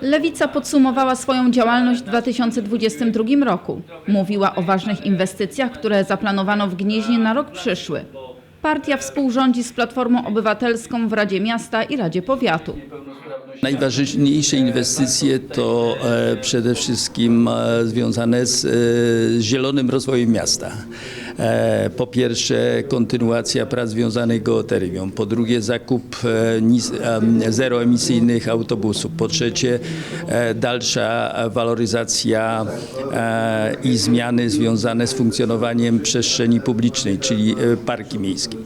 Lewica podsumowała swoją działalność w 2022 roku. Mówiła o ważnych inwestycjach, które zaplanowano w Gnieźnie na rok przyszły. Partia współrządzi z Platformą Obywatelską w Radzie Miasta i Radzie Powiatu. Najważniejsze inwestycje to e, przede wszystkim e, związane z e, zielonym rozwojem miasta. E, Po pierwsze kontynuacja prac związanych z geotermią, po drugie zakup e, em, zeroemisyjnych autobusów, po trzecie e, dalsza waloryzacja e, i zmiany związane z funkcjonowaniem przestrzeni publicznej, czyli e, parki miejskie.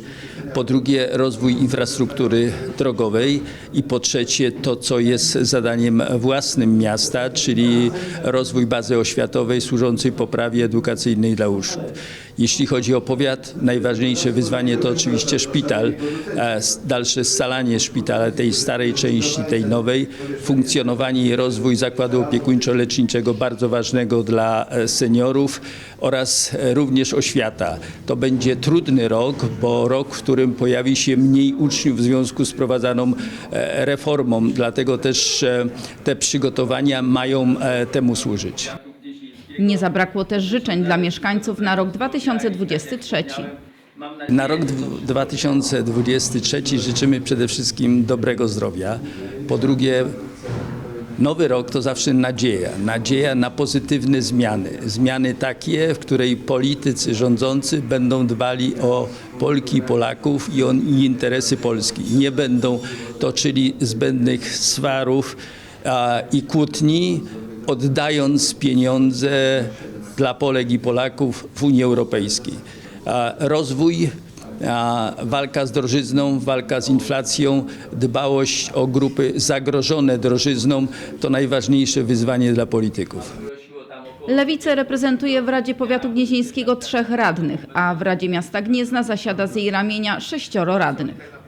Po drugie rozwój infrastruktury drogowej. I po trzecie to, co jest zadaniem własnym miasta, czyli rozwój bazy oświatowej służącej poprawie edukacyjnej dla uczniów. Jeśli chodzi o powiat, najważniejsze wyzwanie to oczywiście szpital, dalsze scalanie szpitala, tej starej części, tej nowej, funkcjonowanie i rozwój zakładu opiekuńczo-leczniczego, bardzo ważnego dla e, seniorów oraz e, również oświata. To będzie trudny rok, bo rok, w którym pojawi się mniej uczniów w związku z prowadzaną e, reformą, dlatego też te przygotowania mają temu służyć. Nie zabrakło też życzeń dla mieszkańców na rok 2023. Na rok dw- 2023 życzymy przede wszystkim dobrego zdrowia. Po drugie, nowy rok to zawsze nadzieja. Nadzieja na pozytywne zmiany. Zmiany takie, w której politycy rządzący będą dbali o Polki i Polaków i o interesy Polski. Nie będą toczyli zbędnych swarów i kłótni, oddając pieniądze dla Polek i Polaków w Unii Europejskiej. Rozwój, walka z drożyzną, walka z inflacją, dbałość o grupy zagrożone drożyzną to najważniejsze wyzwanie dla polityków. Lewicę reprezentuje w Radzie Powiatu Gnieźnieńskiego trzech radnych, a w Radzie Miasta Gniezna zasiada z jej ramienia sześcioro radnych.